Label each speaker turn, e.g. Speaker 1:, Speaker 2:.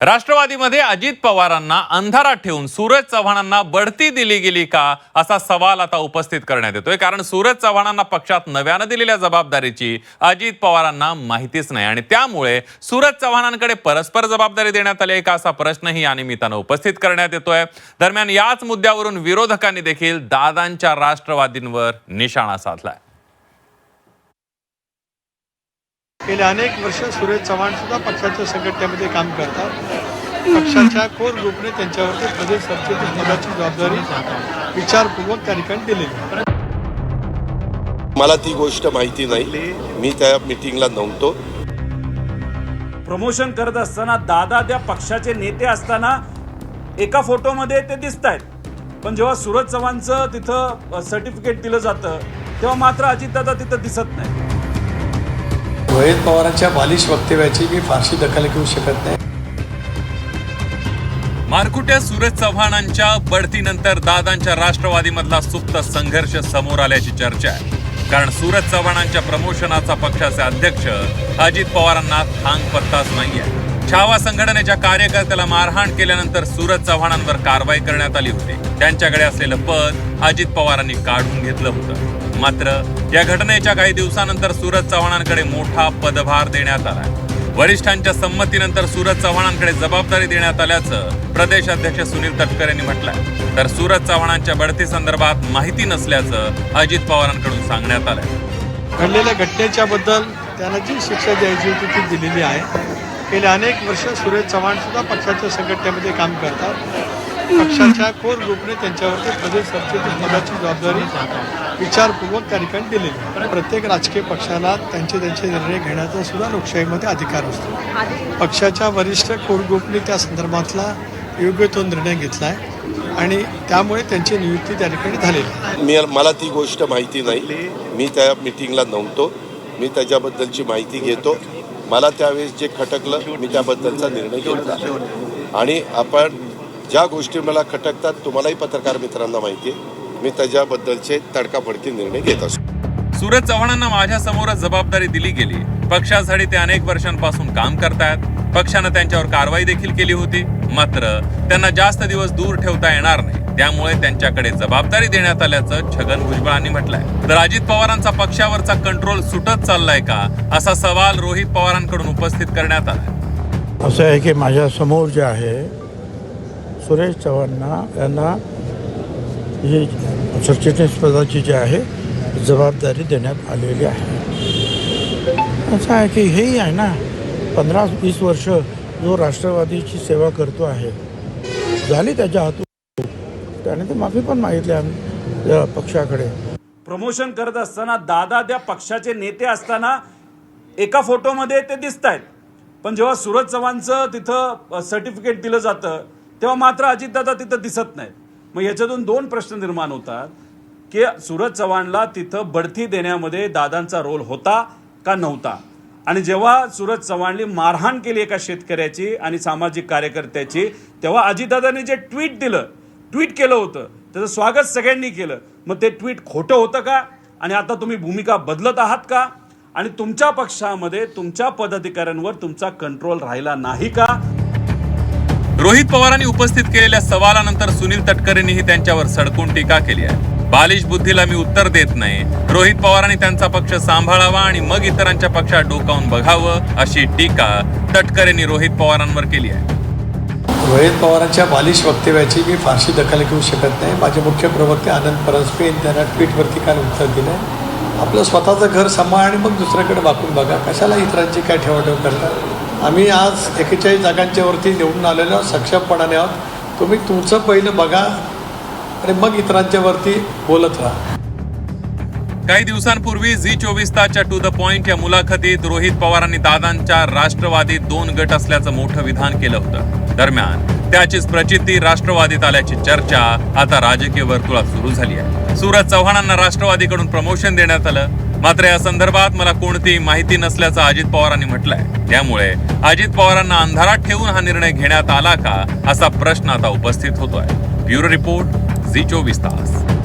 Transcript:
Speaker 1: राष्ट्रवादीमध्ये अजित पवारांना अंधारात ठेवून सूरज चव्हाणांना बढती दिली गेली का असा सवाल आता उपस्थित करण्यात येतोय. कारण सूरज चव्हाणांना पक्षात नव्यानं दिलेल्या जबाबदारीची अजित पवारांना माहितीच नाही. आणि त्यामुळे सूरज चव्हाणांकडे परस्पर जबाबदारी देण्यात आली आहे का असा प्रश्नही या निमित्तानं उपस्थित करण्यात येतोय. दरम्यान याच मुद्द्यावरून विरोधकांनी देखील दादांच्या राष्ट्रवादींवर निशाणा साधलाय.
Speaker 2: गेले अनेक वर्ष सुरेश चव्हाण सुद्धा पक्षाच्या संघटनेमध्ये काम करतात. पक्षाच्या कोर ग्रुपने त्यांच्यावरती प्रदेश सरचिटणीस पदाची जबाबदारी विचारपूर्वक त्या ठिकाणी दिलेली.
Speaker 3: मला ती गोष्ट माहिती नाही. मी त्या मिटिंगला नव्हतो.
Speaker 4: प्रमोशन करत असताना दादा त्या पक्षाचे नेते असताना एका फोटोमध्ये ते दिसत आहेत पण जेव्हा सूरज चव्हाणचं तिथं सर्टिफिकेट दिलं जातं तेव्हा मात्र अजितदादा तिथं दिसत नाही
Speaker 2: रोहित पवारांच्या बालिश वक्तव्याची मी फारशी दखल घेऊ शकत नाही.
Speaker 1: मारकुट्या सूरज चव्हाणांच्या बढतीनंतर दादांच्या राष्ट्रवादीमधला सुप्त संघर्ष समोर आल्याची चर्चा आहे. कारण सूरज चव्हाणांच्या प्रमोशनाचा पक्षाचे अध्यक्ष अजित पवारांना थांग पत्ताच नाहीये. छावा संघटनेच्या कार्यकर्त्याला मारहाण केल्यानंतर सूरज चव्हाणांवर कारवाई करण्यात आली होती. त्यांच्याकडे असलेलं पद अजित पवारांनी काढून घेतलं होतं. मात्र या घटनेच्या काही दिवसानंतर सूरज चव्हाणांकडे मोठा पदभार देण्यात आला वरिष्ठांच्या संमतीनंतर सूरज चव्हाणांकडे जबाबदारी देण्यात आल्याचं प्रदेश अध्यक्ष सुनील तटकर यांनी म्हटलंय तर सूरज चव्हाणांच्या बढती संदर्भात माहिती नसल्याचं अजित पवारांकडून सांगण्यात आलंय
Speaker 2: घडलेल्या घटनेच्या बद्दल त्यांना जी शिक्षा द्यायची होती ती दिलेली आहे. गेले अनेक वर्ष सुरेश चव्हाण सुद्धा पक्षाच्या संघटनेमध्ये काम करतात. पक्षाच्या कोर ग्रुपने त्यांच्यावरती प्रदेश सरचिटणीस पदाची जबाबदारी विचारपूर्वक त्या ठिकाणी दिलेली प्रत्येक राजकीय पक्षाला त्यांचे त्यांचे निर्णय घेण्याचा सुद्धा लोकशाहीमध्ये अधिकार असतो. पक्षाच्या वरिष्ठ कोर ग्रुपने त्या संदर्भातला योग्य तो निर्णय घेतला आहे आणि त्यामुळे त्यांची नियुक्ती त्या ठिकाणी झालेली
Speaker 3: मी मला ती गोष्ट माहिती नाही. मी त्या मिटिंगला नव्हतो. मी त्याच्याबद्दलची माहिती घेतो. मला त्यावेळेस जे खटकलं मी त्याबद्दलचा निर्णय घेतला. आणि आपण ज्या गोष्टी मला खटकतात तुम्हालाही पत्रकार मित्रांना माहिती आहे. मी त्याच्याबद्दलचे तडकाफडकी निर्णय घेत असतो.
Speaker 1: सूरज चव्हाणांना माझ्या समोरच जबाबदारी दिली गेली. पक्षासाठी ते अनेक वर्षांपासून काम करतायत. पक्षानं त्यांच्यावर कारवाई देखील केली होती. मात्र त्यांना जास्त दिवस दूर ठेवता येणार नाही. त्यामुळे त्यांच्याकडे जबाबदारी देण्यात आल्याचं छगन भुजबळांनी म्हटलंय. तर अजित पवारांचा पक्षावरचा कंट्रोल सुटत चाललाय का? असा सवाल रोहित पवारांकडून उपस्थित करण्यात आलाय.
Speaker 5: असं आहे की माझ्यासमोर जे आहे सुरेश चव्हाणना यांना ही सरचिटणीसपदाची जी आहे जबाबदारी देण्यात आलेली आहे. असं आहे की हेही आहे ना पंधरा वीस वर्ष जो राष्ट्रवादीची सेवा करतो आहे झाली त्याच्या हातून. त्याने ते माफी पण मागितली आम्ही पक्षाकडे.
Speaker 4: प्रमोशन करत असताना दादा त्या पक्षाचे नेते असताना एका फोटोमध्ये ते दिसत आहेत पण जेव्हा सूरज चव्हाणचं तिथं सर्टिफिकेट दिलं जातं तेव्हा मात्र अजितदादा तिथं दिसत नाहीत. मग याच्यातून दोन प्रश्न निर्माण होतात की सूरज चव्हाणला तिथं बढती देण्यामध्ये दादांचा रोल होता का नव्हता? आणि जेव्हा सूरज चव्हाणने मारहाण केली एका शेतकऱ्याची आणि सामाजिक कार्यकर्त्याची तेव्हा अजितदादांनी जे ट्विट दिलं ट्विट केलं होतं त्याचं स्वागत सगळ्यांनी केलं. मग ते ट्विट खोटं होतं का? आणि आता तुम्ही भूमिका बदलत आहात का? आणि तुमच्या पक्षामध्ये तुमच्या पदाधिकाऱ्यांवर तुमचा कंट्रोल राहिला नाही का?
Speaker 1: रोहित पवारांनी उपस्थित केलेल्या सवालानंतर सुनील तटकरेंनीही त्यांच्यावर सडकून टीका केली आहे. बालिश बुद्धीला मी उत्तर देत नाही. रोहित पवारांनी त्यांचा पक्ष सांभाळावा आणि मग इतरांच्या पक्षात डोकावून बघावं अशी टीका तटकरेंनी रोहित पवारांवर केली आहे.
Speaker 2: रोहित पवारांच्या बालिश वक्तव्याची मी फारशी दखल घेऊ शकत नाही. माझे मुख्य प्रवक्ते आनंद परस्पे यांनी त्यांना ट्विटवरती काल उत्तर दिलं आहे आपलं स्वतःचं घर सांभाळ आणि मग दुसऱ्याकडे वाकून बघा. कशाला इतरांची काय ठेवाठेव करतात आम्ही आज एकेचाळीस जागांच्या वरती निवडून आलेलो सक्षमपणाने आहोत. तुम्ही तुमचं पहिलं बघा आणि मग इतरांच्या वरती बोलत राहा.
Speaker 1: काही दिवसांपूर्वी झी चोवीस तासच्या टू द पॉइंट या मुलाखतीत रोहित पवारांनी दादांच्या राष्ट्रवादीत दोन गट असल्याचं मोठं विधान केलं होतं. दरम्यान त्याचीच प्रचिती राष्ट्रवादीत आल्याची चर्चा आता राजकीय वर्तुळात सुरू झाली आहे. सूरज चव्हाणांना राष्ट्रवादीकडून प्रमोशन देण्यात आलं. मात्र या संदर्भात मला कोणतीही माहिती नसल्याचं अजित पवारांनी म्हटलंय. त्यामुळे अजित पवारांना अंधारात ठेवून हा निर्णय घेण्यात आला का असा प्रश्न आता उपस्थित होतोय. ब्युरो रिपोर्ट झी चोवीस तास.